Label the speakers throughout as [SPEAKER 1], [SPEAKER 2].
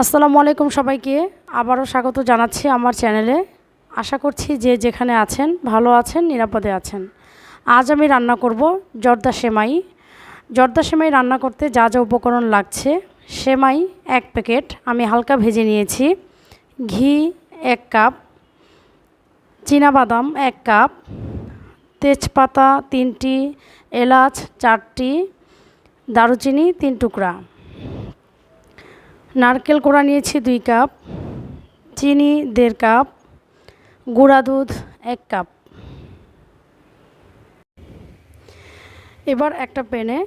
[SPEAKER 1] আসসালামু আলাইকুম সবাইকে। আবারও স্বাগত জানাচ্ছি আমার চ্যানেলে। আশা করছি যে যেখানে আছেন, ভালো আছেন, নিরাপদে আছেন। আজ আমি রান্না করব জর্দা সেমাই। জর্দা সেমাই রান্না করতে যা যা উপকরণ লাগছে, সেমাই এক প্যাকেট। আমি হালকা ভেজে নিয়েছি। ঘি এক কাপ বাদাম এক কাপ, তেজপাতা তিনটি, এলাচ চারটি, দারুচিনি তিন টুকরা। নারকেল কোড়া নিয়েছি দুই কাপ, চিনি দেড় কাপ, গুঁড়া দুধ এক কাপ। এবার একটা প্যানে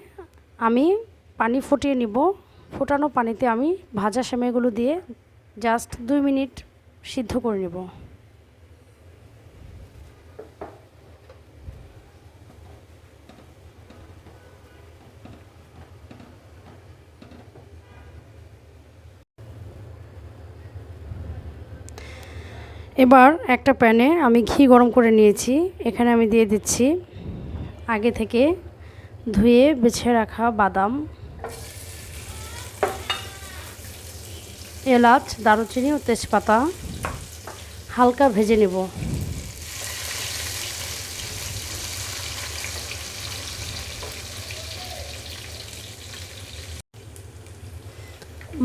[SPEAKER 1] আমি পানি ফুটিয়ে নিব। ফোটানো পানিতে আমি ভাজা সেমাইগুলো দিয়ে জাস্ট দুই মিনিট সিদ্ধ করে নেব। এবার একটা প্যানে আমি ঘি গরম করে নিয়েছি। এখানে আমি দিয়ে দিচ্ছি আগে থেকে ধুয়ে বেছে রাখা বাদাম, এলাচ, দারুচিনি ও তেজপাতা হালকা ভেজে নেব।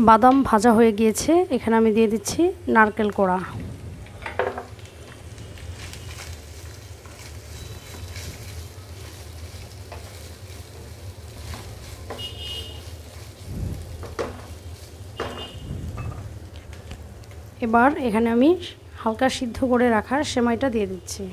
[SPEAKER 1] বাদাম ভাজা হয়ে গিয়েছে। এখানে আমি দিয়ে দিচ্ছি নারকেল কোড়া। এবার এখানে আমি হালকা সিদ্ধ করে রাখা সেমাইটা দিয়ে দিচ্ছি।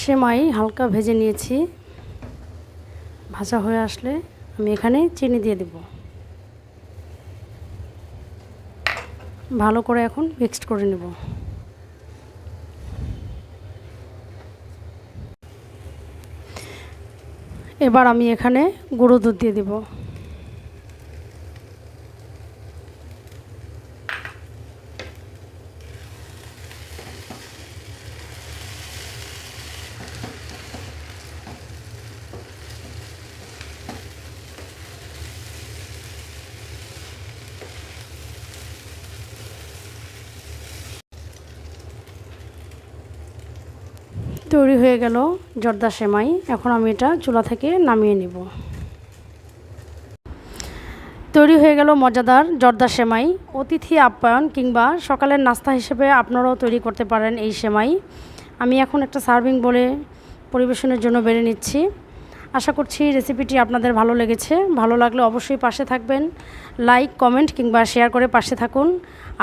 [SPEAKER 1] সেমাই হালকা ভেজে নিয়েছি। ভাজা হয়ে আসলে আমি এখানে চিনি দিয়ে দেবো। ভালো করে এখন মিক্সড করে নেব। এবার আমি এখানে গুঁড়ো দুধ দিয়ে দেবো। তৈরি হয়ে গেল জর্দা সেমাই। এখন আমি এটা চুলা থেকে নামিয়ে নিব। তৈরি হয়ে গেল মজাদার জর্দা সেমাই। অতিথি আপ্যায়ন কিংবা সকালের নাস্তা হিসেবে আপনারাও তৈরি করতে পারেন এই সেমাই। আমি এখন একটা সার্ভিং বলে পরিবেশনের জন্য বেড়ে নিচ্ছি। আশা করছি রেসিপিটি আপনাদের ভালো লেগেছে। ভালো লাগলে অবশ্যই পাশে থাকবেন। লাইক, কমেন্ট কিংবা শেয়ার করে পাশে থাকুন।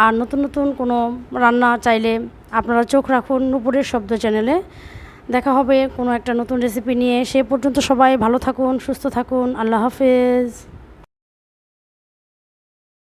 [SPEAKER 1] আর নতুন নতুন কোনো রান্না চাইলে আপনারা চোখ রাখুন নুপুরের শব্দ চ্যানেলে। দেখা হবে কোনো একটা নতুন রেসিপি নিয়ে। সে পর্যন্ত সবাই ভালো থাকুন, সুস্থ থাকুন। আল্লাহ হাফেজ।